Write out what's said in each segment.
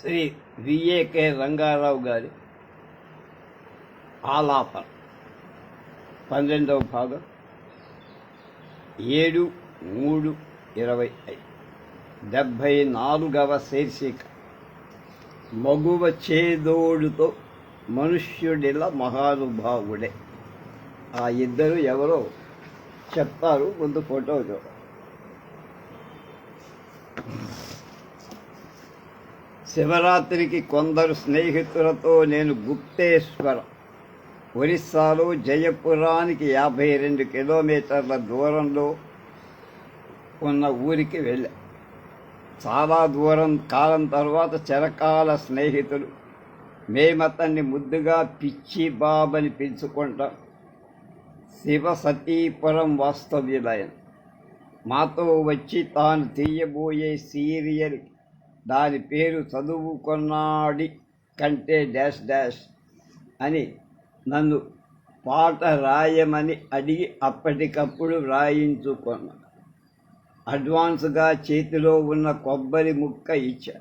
Shri VAK Rangarao గారి ఆలాపన. పన్నెండవ భాగం. ఏడు మూడు ఇరవై ఐదు. డెబ్భై నాలుగవ శీర్షిక. మగువ చేదోడుతో మనుష్యుడిల మహానుభావుడే. ఆ ఇద్దరు ఎవరో చెప్తారు ముందు ఫోటో చూడ శివరాత్రికి కొందరు స్నేహితులతో నేను గుప్తేశ్వర. ఒరిస్సాలో జయపురానికి యాభై రెండు కిలోమీటర్ల దూరంలో ఉన్న ఊరికి వెళ్ళా. చాలా దూరం కాలం తర్వాత చిరకాల స్నేహితులు మేమతన్ని ముద్దుగా పిచ్చి బాబని పిలుచుకుంటాం శివ సతీపురం వాస్తవ్యులైన. మాతో వచ్చి తాను తీయబోయే సీరియల్ దాని పేరు చదువుకున్నాడి కంటే డాష్ డాష్ అని నన్ను పాట రాయమని అడిగి అప్పటికప్పుడు రాయించుకున్నా అడ్వాన్స్గా చేతిలో ఉన్న కొబ్బరి ముక్క ఇచ్చా.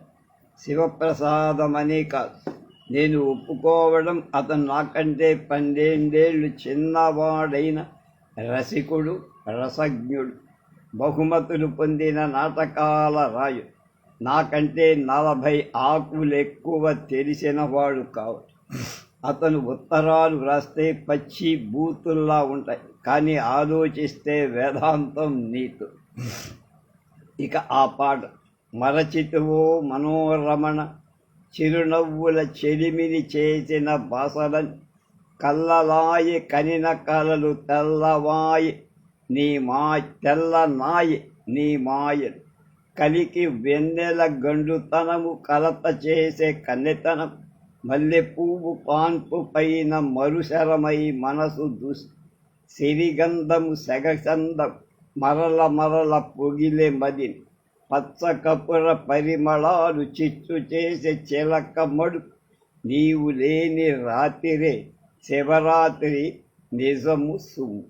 శివప్రసాదమనే కాదు. నేను ఒప్పుకోవడం అతను నాకంటే పన్నెండేళ్ళు చిన్నవాడైన రసికుడు రసజ్ఞుడు బహుమతులు పొందిన నాటకాల రాయు నాకంటే నలభై ఆకులు ఎక్కువ తెలిసినవాడు కావచ్చు అతను ఉత్తరాలు వ్రాస్తే పచ్చి బూతుల్లా ఉంటాయి. కానీ ఆలోచిస్తే వేదాంతం నీతు. ఇక ఆ పాట. మరచితువో మనోరమణ. చిరునవ్వుల చెలిమిని చేసిన బాసలని కల్లలాయి కనిన కలలు తెల్లవాయి. నీ మా తెల్ల నాయి నీ మాయలు కలికి వెన్నెల గండుతనము కలత చేసే కన్నెతనం మల్లె పువ్వు పాన్పు పైన మరుశరమై మనసు దుస్ సిరిగంధము సెగచందం మరల మరల పొగిలే మది. పచ్చ కపుర పరిమళాలు చిచ్చు చేసే చిలక మడు. నీవు లేని రాత్రిరే శివరాత్రి నిజము సుము.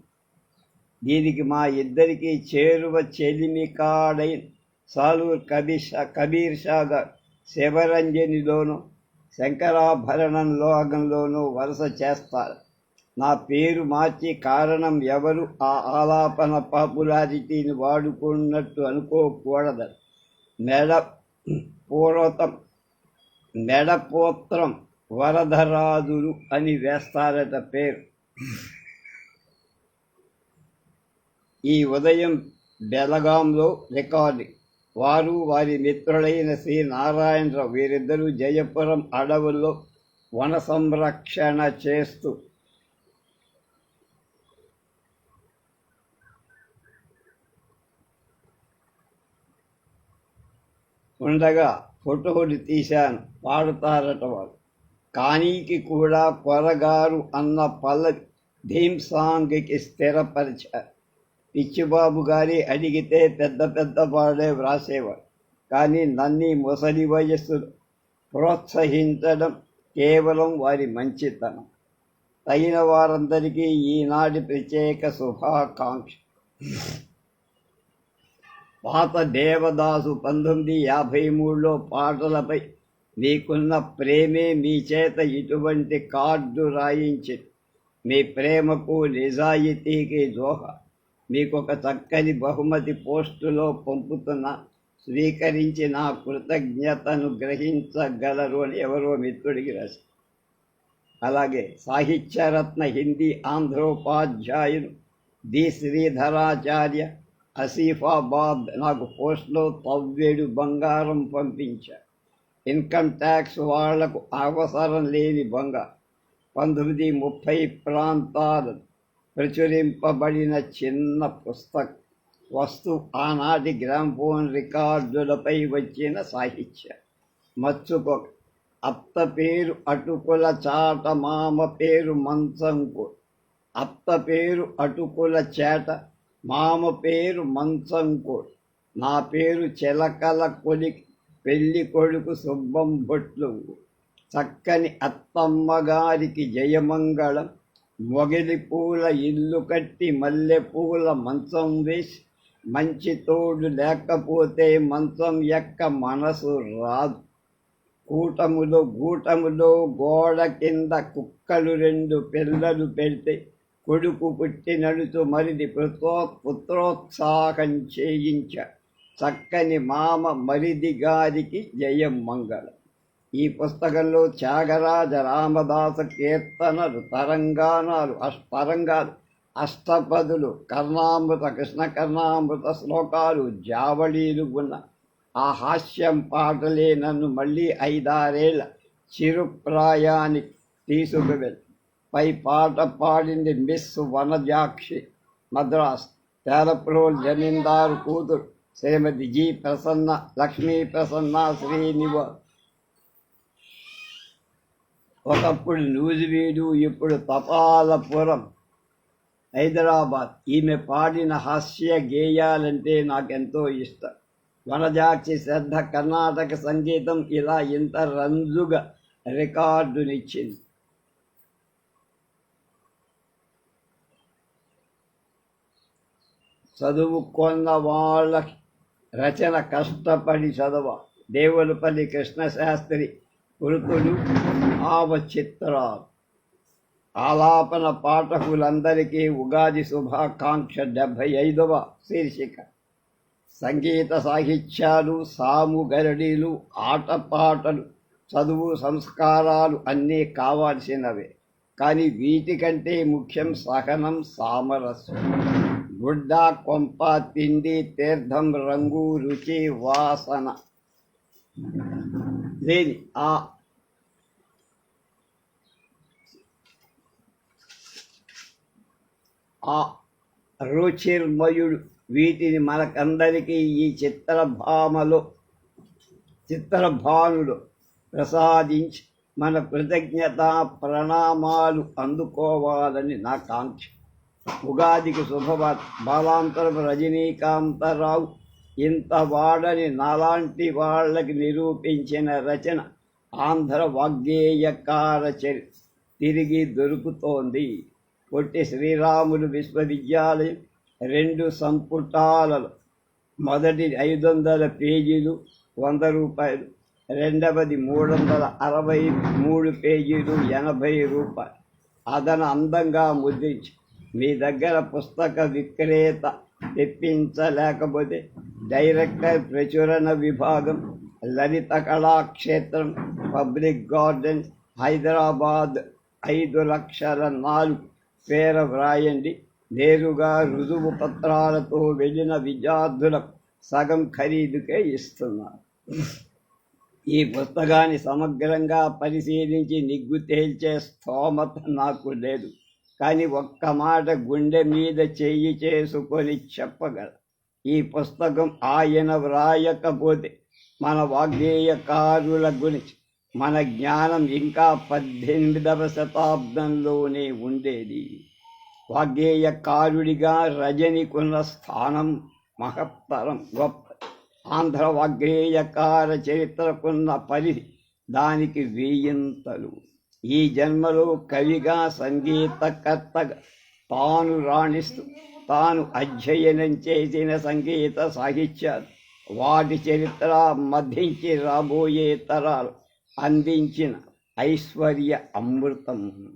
దీనికి మా ఇద్దరికీ చేరువ చెలిమి కాడైన సాలూర్ కబీర్ షా కబీర్ షా శివరంజనిలోను శంకరాభరణంలోగంలోనూ వరుస చేస్తారు. నా పేరు మార్చి కారణం ఎవరు? ఆ ఆలాపన పాపులారిటీని వాడుకున్నట్టు అనుకోకూడదు. మెడ పూర్వతం మెడపోత్రం వరదరాజులు అని వేస్తారట పేరు. ఈ ఉదయం బెలగాంలో రికార్డింగ్ వారు వారి మిత్రులైన శ్రీ నారాయణరావు వీరిద్దరూ జయపురం అడవుల్లో వన సంరక్షణ చేస్తూ ఉండగా ఫోటోలు తీశాను. పాడుతారట వారు. కానీకి కూడా పొరగారు అన్న పల్లవి ధీమ్ సాంగ్కి స్థిరపరిచారు పిచ్చిబాబు గారి అడిగితే పెద్ద పెద్ద పాడే వ్రాసేవాడు కానీ నన్ని ముసలి వయస్సు ప్రోత్సహించడం కేవలం వారి మంచితనం. తగిన వారందరికీ ఈనాటి ప్రత్యేక శుభాకాంక్ష. పాత దేవదాసు పంతొమ్మిది యాభై మూడులో పాటలపై మీకున్న ప్రేమే మీ చేత ఇటువంటి కార్డు రాయించి మీ ప్రేమకు నిజాయితీకి దోహ మీకు ఒక చక్కని బహుమతి పోస్టులో పంపుతున్న స్వీకరించి నా కృతజ్ఞతను గ్రహించగలరు అని ఎవరో మిత్రుడికి రాశారు. అలాగే సాహిత్యరత్న హిందీ ఆంధ్రోపాధ్యాయులు ది శ్రీధరాచార్య ఆసిఫాబాద్ నాకు పోస్ట్లో తవ్వేడు బంగారం పంపించారు. ఇన్కమ్ ట్యాక్స్ వాళ్ళకు అవసరం లేని బంగారం. పంతొమ్మిది ముప్పై ప్రాంతాలు ప్రచురింపబడిన చిన్న పుస్తకం వస్తు ఆనాటి గ్రామ్ఫోన్ రికార్డులపై వచ్చిన సాహిత్యం. మచ్చుకో అత్త పేరు అటుకుల చాట మామ పేరు మంచంకు. అత్త పేరు అటుకుల చేట మామ పేరు మంచంకు. నా పేరు చిలకల కొలి పెళ్ళి కొడుకు సుబ్బం భొట్లు చక్కని అత్తమ్మ గారికి జయమంగళం. మొగలి పూల ఇల్లు కట్టి మల్లె పూల మంచం వేసి మంచి తోడు లేకపోతే మంచం ఎక్క మనసు రాదు. కూటములో గూటములో గోడ కింద కుక్కలు రెండు పిల్లలు పెడితే కొడుకు పుట్టినడుతూ మరిది పుత్రో పుత్రోత్సాహం చేయించ చక్కని మామ మరిది గారికి జయం మంగళం. ఈ పుస్తకంలో త్యాగరాజ రామదాస కీర్తనలు తరంగాణాలు అష్టరంగాలు అష్టపదులు కర్ణామృత కృష్ణ కర్ణామృత శ్లోకాలు జావళీలు ఉన్న ఆ హాస్యం పాటలే నన్ను మళ్ళీ ఐదారేళ్ళ చిరుప్రాయానికి తీసుకువెళ్ళి పై పాట పాడింది మిస్ వనజాక్షి మద్రాస్. తేలప్రోల్ జమీందారు కూతురు శ్రీమతి జి ప్రసన్న లక్ష్మీ ప్రసన్న శ్రీనివాస్. ఒకప్పుడు నూజివీడు ఇప్పుడు తపాలపురం హైదరాబాద్. ఈమె పాడిన హాస్య గేయాలంటే నాకెంతో ఇష్టం. వనజాక్షి శ్రద్ధ కర్ణాటక సంగీతం ఇలా ఇంత రంజుగా రికార్డునిచ్చింది. చదువుకున్న వాళ్ళ రచన కష్టపడి చదవ. దేవులపల్లి కృష్ణశాస్త్రి కొడుకులు ఆవచిత్రాలు ఆలాపన పాఠకులందరికీ ఉగాది శుభాకాంక్ష డెబ్భై ఐదవ శీర్షిక. సంగీత సాహిత్యాలు సాము గరడీలు ఆటపాటలు చదువు సంస్కారాలు అన్నీ కావాల్సినవే. కానీ వీటికంటే ముఖ్యం సహనం సామరస్యం. గుడ్డ కొంప తిండి తీర్థం రంగు రుచి వాసన. లేని ఆ ఆ రుచిర్మయుడు వీటిని మనకందరికీ ఈ చిత్రభామలో చిత్రభానుడు ప్రసాదించి మన కృతజ్ఞత ప్రణామాలు అందుకోవాలని నా కాంక్ష. ఉగాదికి శుభవార్త. బాలాంతరం రజనీకాంతరావు ఇంత వాడని నాలాంటి వాళ్ళకి నిరూపించిన రచన ఆంధ్ర వాగ్గేయకార చరి తిరిగి దొరుకుతోంది. పొట్టి శ్రీరాములు విశ్వవిద్యాలయం రెండు సంపుటాలలో మొదటి ఐదు వందల పేజీలు వంద రూపాయలు రెండవది మూడు వందల అరవై మూడు పేజీలు ఎనభై రూపాయలు. అదన అందంగా ముద్రించి. మీ దగ్గర పుస్తక విక్రేత తెప్పించలేకపోతే డైరెక్టర్ ప్రచురణ విభాగం లలిత కళాక్షేత్రం పబ్లిక్ గార్డెన్ హైదరాబాద్ ఐదు లక్షల నాలుగు పేర వ్రాయండి. నేరుగా రుజువు పత్రాలతో వెళ్ళిన విద్యార్థులకు సగం ఖరీదుకే ఇస్తున్నారు. ఈ పుస్తకాన్ని సమగ్రంగా పరిశీలించి నిగ్గు తేల్చే స్తోమత నాకు లేదు. కానీ ఒక్క మాట గుండె మీద చెయ్యి చేసుకొని చెప్పగల. ఈ పుస్తకం ఆయన వ్రాయకపోతే మన వాగ్గేయకారుల గురించి మన జ్ఞానం ఇంకా పద్దెనిమిదవ శతాబ్దంలోనే ఉండేది. వాగ్గేయకారుడిగా రజనికున్న స్థానం మహత్తరం గొప్ప. ఆంధ్ర వాగ్గేయకార చరిత్రకున్న పరిధి దానికి వేయింతలు. ఈ జన్మలో కవిగా సంగీతకర్తగా తాను రాణిస్తూ తాను అధ్యయనం చేసిన సంగీత సాహిత్యాలు వాటి చరిత్ర మధించి రాబోయే తరాలు అందించిన ఐశ్వర్య అమృతం.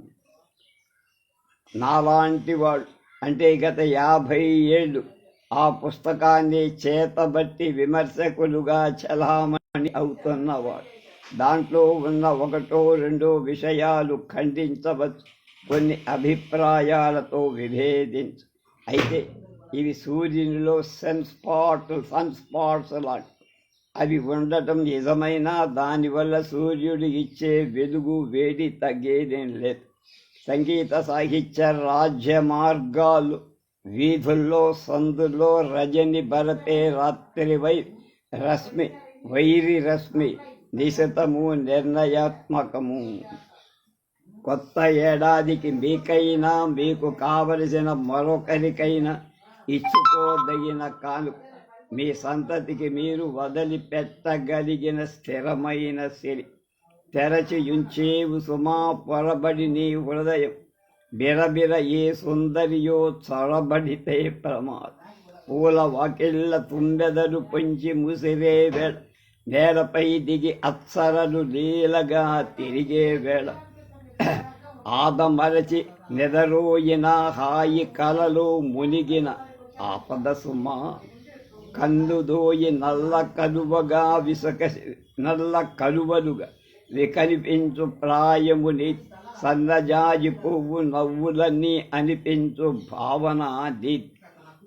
నాలాంటి వాడు అంటే గత యాభై ఏళ్ళు ఆ పుస్తకాన్ని చేతబట్టి విమర్శకులుగా చలామణి అవుతున్నవాడు. దాంట్లో ఉన్న ఒకటో రెండో విషయాలు ఖండించవచ్చు. కొన్ని అభిప్రాయాలతో విభేదించు అయితే ఇవి సూర్యునిలో సన్ స్పాట్ సన్ స్పాట్స్ లాంటి. అవి ఉండటం నిజమైన దానివల్ల సూర్యుడు ఇచ్చే వెలుగు వేడి తగ్గేదేం లేదు. సంగీత సాహిత్య రాజ్య మార్గాలు వీధుల్లో సందుల్లో రజని భరతే రాత్రి వై రశ్మి వైరి రశ్మి నిశితము నిర్ణయాత్మకము. కొత్త ఏడాదికి మీకైనా మీకు కావలసిన మరొకరికైనా ఇచ్చుకోదగిన కాను మీ సంతతికి మీరు వదిలిపెట్టగలిగిన స్థిరమైన సిరి. తెరచి ఉంచేవు సుమా పొరబడి నీ హృదయం. బిరబిర ఏ సుందరియో చొరబడితే ప్రమాదం. పూల వాకిళ్ళ తుంబెదలు పొంచి ముసిరే వేళ నేలపై దిగి అప్సరలు లీలగా తిరిగే వేళ. ఆదమరచి నిదరోయిన హాయి కలలు మునిగిన ఆపద సుమా. కందుదోయి నల్ల కలువగా విసక నల్ల కలువలుగా వికనిపించు ప్రాయముని సన్నజాజి పువ్వు నవ్వులన్నీ అనిపించు భావన ది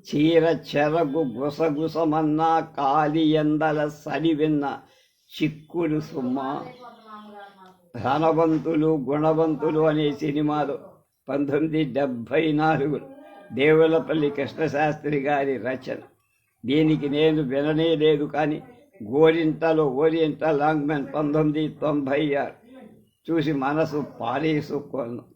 చీర చెరగు గుసగుసమన్నా కాలి ఎందల సడి విన్న చిక్కుడు సుమ్మ. ధనవంతులు గుణవంతులు అనే సినిమాలో పంతొమ్మిది డెబ్భై నాలుగు దేవులపల్లి కృష్ణశాస్త్రి గారి రచన. దీనికి నేను విననే లేదు కానీ గోరింటలో ఓరియంటల్ లాంగ్మెన్ పంతొమ్మిది తొంభై ఆరు చూసి మనసు పారేసుకోను.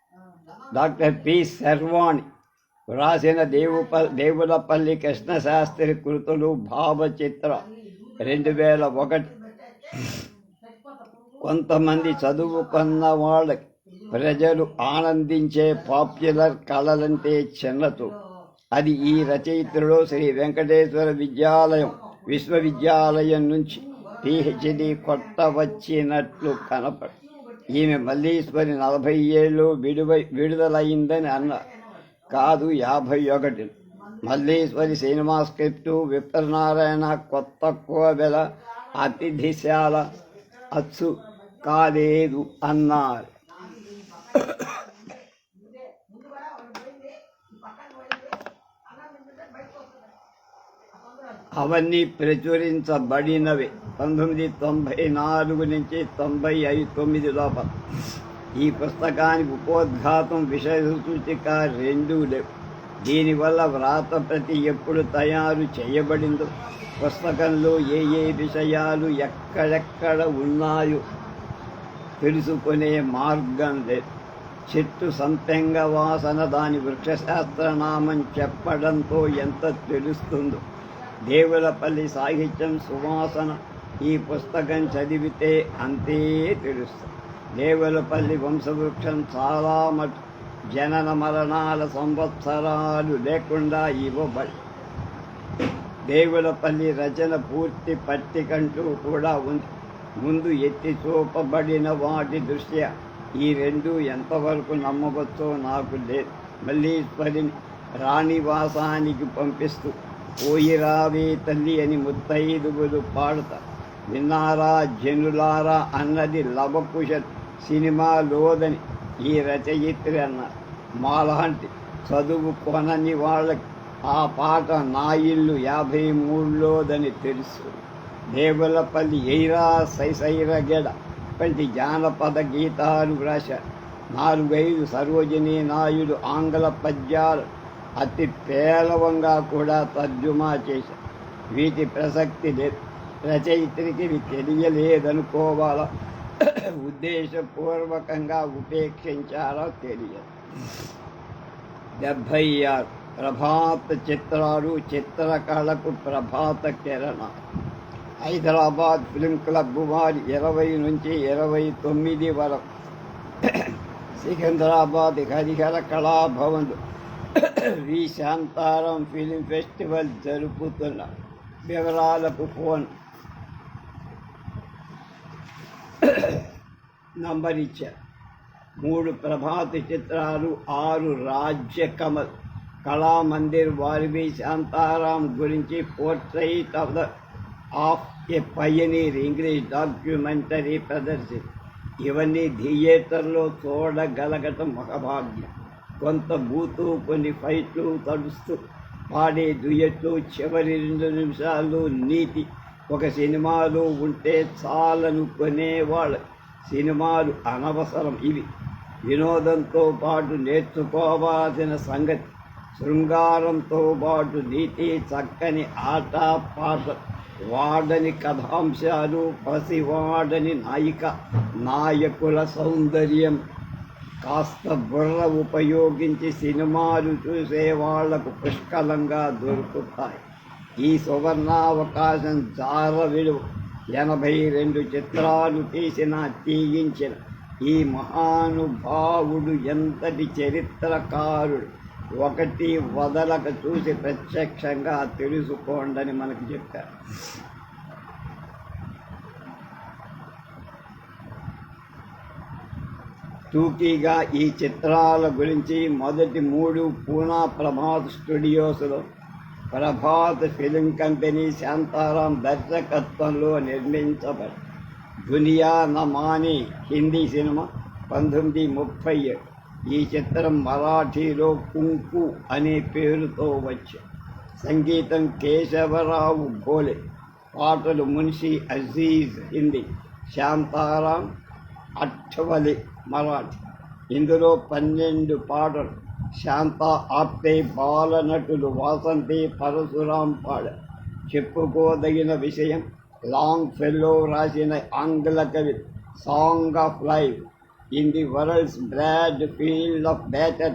డాక్టర్ పి శర్వాణి వ్రాసిన దేవుప దేవులపల్లి కృష్ణశాస్త్రి కృతులు భావచిత్ర రెండు వేల ఒకటి. కొంతమంది చదువుకున్న వాళ్ళకి ప్రజలు ఆనందించే పాపులర్ కళలంటే చిన్నతో. అది ఈ రచయిత్రుడు శ్రీ వెంకటేశ్వర విద్యాలయం విశ్వవిద్యాలయం నుంచి పిహెచ్డి కొట్టవచ్చినట్లు కనపడు ఈమె మల్లీశ్వరి నలభై ఏళ్ళు విడువై విడుదలైందని అన్నారు కాదు యాభై ఒకటి. మల్లీశ్వరి సినిమా స్క్రిప్టు విప్రనారాయణ కొత్త కోవెల అతిథిశాల అచ్చు కాలేదు అన్నారు. అవన్నీ ప్రచురించబడినవి. పంతొమ్మిది తొంభై నాలుగు నుంచి తొంభై ఐదు తొమ్మిది లోపల. ఈ పుస్తకానికి ఉపోద్ఘాతం విషయ సూచిక రెండూ లేవు. దీనివల్ల వ్రాత ప్రతి ఎప్పుడు తయారు చేయబడిందో పుస్తకంలో ఏ ఏ విషయాలు ఎక్కడెక్కడ ఉన్నాయో తెలుసుకునే మార్గం లేదు. చెట్టు సంపెంగ వాసన దాని వృక్షశాస్త్రనామం చెప్పడంతో ఎంత తెలుస్తుందో. దేవులపల్లి సాహిత్యం సువాసన ఈ పుస్తకం చదివితే అంతే తెలుస్తుంది. దేవులపల్లి వంశవృక్షం చాలా మటు జనన మరణాల సంవత్సరాలు లేకుండా ఇవ్వబడి దేవులపల్లి రచన పూర్తి పట్టికంటూ కూడా ఉంది. ముందు ఎత్తి చూపబడిన వాటి దృష్ట్యా ఈ రెండు ఎంతవరకు నమ్మవచ్చో నాకు లేదు. మల్లీశ్వరిని రాణివాసానికి పంపిస్తూ పోయిరావే తల్లి అని ముత్తైదుగులు పాడత. విన్నారా జనులారా అన్నది లవకుశ సినిమాలోదని ఈ రచయిత్రి అన్నారు. మాలాంటి చదువు కొనని వాళ్ళకి ఆ పాట నా ఇల్లు యాభై మూడులోదని తెలుసు. దేవులపల్లి ఎయిరా సైసైర గెడ వంటి జానపద గీతాలు రాశారు నాలుగైదు సరోజినీ నాయుడు ఆంగ్ల పద్యాలు అతి పేలవంగా కూడా తర్జుమా చేశారు వీటి ప్రసక్తి రచయిత్రికి ఇవి తెలియలేదనుకోవాలా? ఉద్దేశపూర్వకంగా ఉపేక్షించారో తెలియదు. డెబ్భై ఆరు ప్రభాత చిత్రాలు చిత్రకళకు ప్రభాత కిరణ. హైదరాబాద్ ఫిల్మ్ క్లబ్ వారి ఇరవై నుంచి ఇరవై తొమ్మిది వరకు. Secunderabad Harihara Kalabhavan V Shantaram film festival జరుపుతున్న వివరాలకు ఫోన్ నంబర్ ఇచ్చారు మూడు ప్రభాత చిత్రాలు ఆరు రాజ్య కమల్ కళామందిర్ వారివి శాంతారాం గురించి portrait of the of a pioneer English documentary ప్రదర్శన ఇవన్నీ థియేటర్లో చూడగలగటం మహభాగ్యం. కొంత బూతు కొన్ని ఫైట్లు తడుస్తూ పాడే దుయ్యట్లు చివరి రెండు నిమిషాలు నీతి. ఒక సినిమాలో ఉంటే చాలనుకునేవాళ్ళు సినిమాలు అనవసరం ఇవి. వినోదంతో పాటు నేర్చుకోవాల్సిన సంగతి. శృంగారంతో పాటు నీతి చక్కని ఆట పాట. వాడని కథాంశాలు పసివాడని నాయిక. నాయకుల సౌందర్యం. కాస్త బుర్ర ఉపయోగించి సినిమాలు చూసే వాళ్ళకు పుష్కలంగా దొరుకుతాయి. ఈ సువర్ణావకాశం జార విలువ ఎనభై రెండు చిత్రాలు తీసిన తీయించిన ఈ మహానుభావుడు ఎంతటి చరిత్రకారుడు? ఒకటి వదలక చూసి ప్రత్యక్షంగా తెలుసుకోండని మనకు చెప్పారు. టూకీగా ఈ చిత్రాల గురించి మొదటి మూడు పూనా ప్రభాత్ స్టూడియోస్లో ప్రభాత్ ఫిలిం కంపెనీ శాంతారాం దర్శకత్వంలో నిర్మించబడి దునియా నమాని హిందీ సినిమా పంతొమ్మిది ముప్పై ఏడు. ఈ చిత్రం మరాఠీలో కుంకు అనే పేరుతో వచ్చి సంగీతం కేశవరావు భోలే పాటలు మున్షి అజీజ్ హిందీ శాంతారాం అఠవలి మరాఠీ ఇందులో పన్నెండు పాటలు. శాంత ఆప్తే బాలనటులు వాసంతి పరశురాం పాడ. చెప్పుకోదగిన విషయం లాంగ్ ఫెల్లో రాసిన ఆంగ్ల కవి song of life. In the world's broad field of batter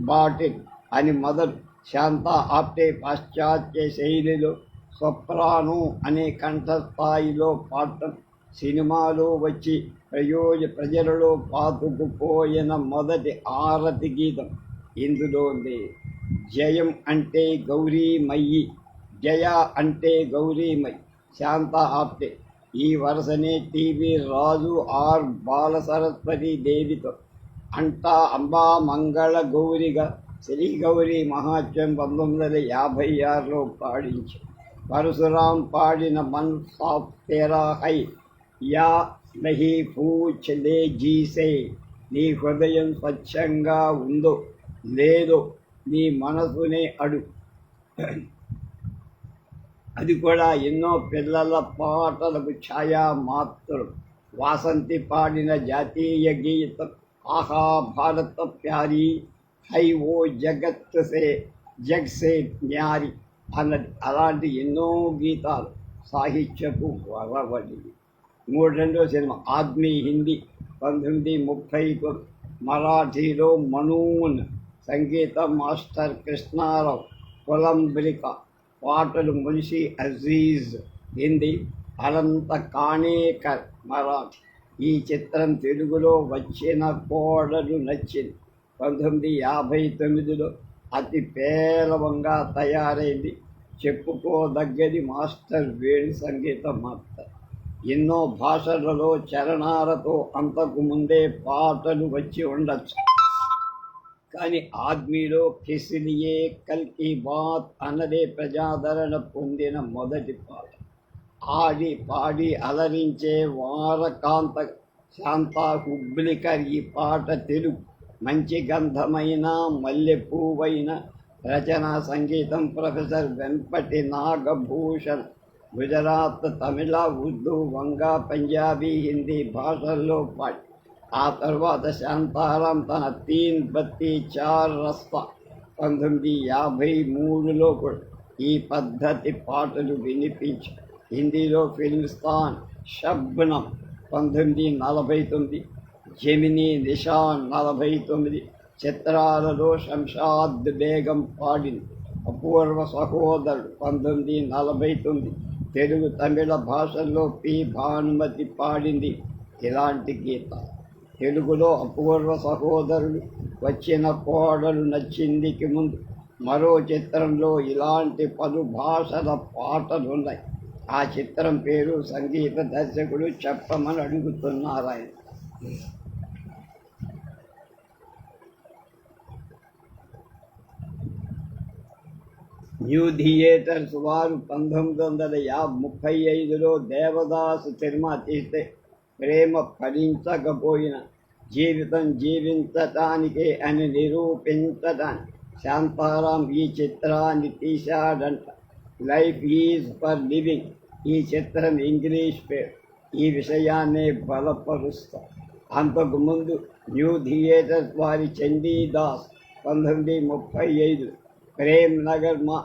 battle అని మొదలు. శాంత ఆప్తే పాశ్చాత్య శైలిలో సొప్రాను అనే కంఠస్థాయిలో పాడటం సినిమాలో వచ్చి ప్రయోజ ప్రజలలో పాతుకుపోయిన మొదటి ఆరతి గీతం ఇందులో ఉంది. జయం అంటే గౌరీమయ్యి జయ అంటే గౌరీమయ్యి శాంత ఆప్తే. ఈ వరుసనే టీవీ రాజు ఆర్ బాల సరస్వతి దేవితో. అంటా అంబా మంగళ గౌరిగా శ్రీ గౌరీ మహాత్యం పంతొమ్మిది వందల యాభై ఆరులో పాడించి. పరశురాం పాడిన మన్ సాఫ్ తేరా హై యా నహి పూచలే జీసే. నీ హృదయం స్వచ్ఛంగా ఉందో లేదో నీ మనసునే అడు. అది కూడా ఎన్నో పిల్లల పాటలకు ఛాయా మాత్రం. వాసంతి పాడిన జాతీయ గీతం ఆహా భారత ప్యారీ హై ఓ జగత్ సే జగ్ సే న్యారి అన్నది. అలాంటి ఎన్నో గీతాలు సాహిత్యపు వరవడివి. మూడు రెండో సినిమా ఆద్మీ హిందీ పంతొమ్మిది ముప్పై మరాఠీలో మనూన్ సంగీతం మాస్టర్ కృష్ణారావు కొలంబ్రిక పాటలు మున్షి అజీజ్ హిందీ అనంత కాణేకర్ మరాఠీ. ఈ చిత్రం తెలుగులో వచ్చిన కోడలు నచ్చింది. పంతొమ్మిది యాభై తొమ్మిదిలో అతి పేలవంగా తయారైంది. చెప్పుకోదగ్గది మాస్టర్ వేణు సంగీతం మాస్టర్ ఎన్నో భాషలలో చరణాలతో అంతకు ముందే పాటలు వచ్చి ఉండొచ్చు. కానీ ఆద్మీలో కిసిలియే కల్కి బాత్ అన్నదే ప్రజాదరణ పొందిన మొదటి పాట. ఆడి పాడి అలరించే వారకాంత శాంత హుబ్లికర్ ఈ పాట తెలుగు. మంచి గంధమైన మల్లె పువ్వైన రచన సంగీతం ప్రొఫెసర్ వెంపటి నాగభూషణ్ గుజరాత్ తమిళ ఉర్దూ వంగ పంజాబీ హిందీ భాషల్లో పాడి. ఆ తర్వాత శాంతారాం తన తీన్ బత్తి చార్ రస్తా పంతొమ్మిది యాభై మూడులో కూడా ఈ పద్ధతి పాటలు వినిపించి హిందీలో ఫిల్మిస్తాన్ షబ్నం పంతొమ్మిది నలభై తొమ్మిది జమిని నిషాన్ నలభై తొమ్మిది చిత్రాలలో శంషాద్ బేగం పాడింది. అపూర్వ సహోదరుడు పంతొమ్మిది నలభై తొమ్మిది తెలుగు తమిళ భాషల్లో పి. భానుమతి పాడింది. ఇలాంటి గీత. తెలుగులో అపూర్వ సహోదరులు వచ్చిన కోడలు నచ్చిందికి ముందు మరో చిత్రంలో ఇలాంటి పలు భాషల పాటలు ఉన్నాయి ఆ చిత్రం పేరు సంగీత దర్శకుడు చెప్పమని అడుగుతున్నారు ఆయన న్యూ థియేటర్స్ వారు పంతొమ్మిది వందల యా ముప్పై ఐదులో దేవదాసు సినిమా తీస్తే ప్రేమ ఫలించకపోయిన జీవితం జీవించటానికే అని నిరూపించటానికి శాంతారాం ఈ చిత్రాన్ని తీశాడంట లైఫ్ ఈజ్ ఫర్ లివింగ్ ఈ చిత్రం ఇంగ్లీష్ పేరు ఈ విషయాన్నే బలపరుస్తా అంతకుముందు న్యూ థియేటర్స్ వారి చండీదాస్ పంతొమ్మిది ముప్పై ఐదు ప్రేమ్ నగర్ మా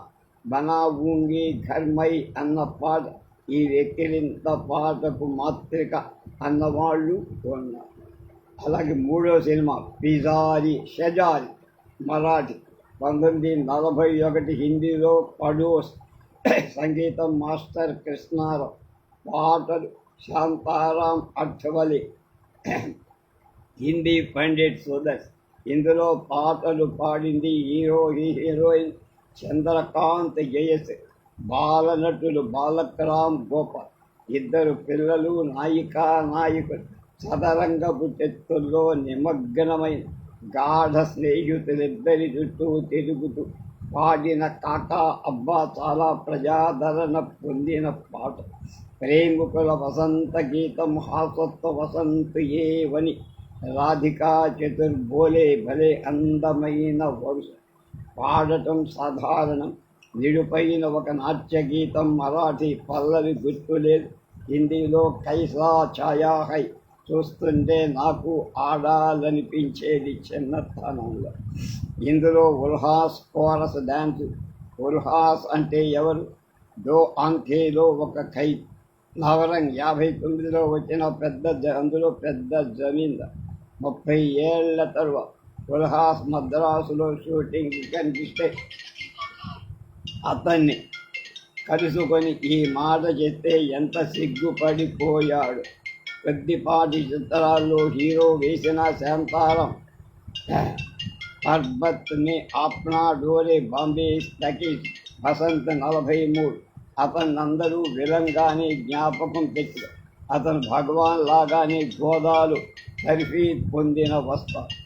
బనావూంగి ఘర్మై అన్న పాట ఈ వెక్కిరింత పాటకు మాత్రిక అన్నవాళ్ళు ఉన్నారు. అలాగే మూడో సినిమా పిజారి షజారి మరాఠీ. పంతొమ్మిది నలభై ఒకటి హిందీలో పడోస్ సంగీతం మాస్టర్ కృష్ణారావు పాటలు శాంతారాం అర్థవలి హిందీ పండిట్ సుదర్శ్ ఇందులో పాటలు పాడింది హీరో హీరోయిన్ చంద్రకాంత్ జయస్ బాలనటులు బాలకరామ్ గోపాల్. ఇద్దరు పిల్లలు నాయికా నాయకులు. చదరంగపు చెత్తుల్లో నిమగ్నమైన గాఢ స్నేహితులిద్దరి చుట్టూ తిరుగుతూ పాడిన కాకా అబ్బా చాలా ప్రజాదరణ పొందిన పాట. ప్రేమికుల వసంత గీతం హాసత్వ వసంత ఏవని రాధికా చతుర్బోలే భలే అందమైన వరుస. పాడటం సాధారణం. నిడుపైన ఒక నాట్య గీతం మరాఠీ పల్లవి గుర్తులేదు హిందీలో కైసా ఛాయా హై చూస్తుంటే నాకు ఆడాలనిపించేది చిన్నతనంలో. ఇందులో ఉల్హాస్ కోరస్ డ్యాన్స్ ఉల్హాస్ అంటే ఎవరు? డో ఆంఖేలో ఒక కై. నవరంగ్ యాభై తొమ్మిదిలో వచ్చిన పెద్ద జ- అందులో పెద్ద జమీందార్. ముప్పై ఏళ్ళ తరువాత ఉల్హాస్ మద్రాసులో షూటింగ్ కనిపిస్తే అతన్ని కలుసుకొని ఈ మాట చెప్తే ఎంత సిగ్గుపడిపోయాడు. కొద్దిపాటి చిత్రాల్లో హీరో వేసిన శాంతారం. పర్బత్ని ఆప్నా డోరే బాంబే టకీస్ వసంత్ నలభై మూడు అతన్నందరూ విలంగానే జ్ఞాపకం తెచ్చు అతను భగవాన్ లాగానే గోదాలు సరిఫీ పొందిన వస్తారు.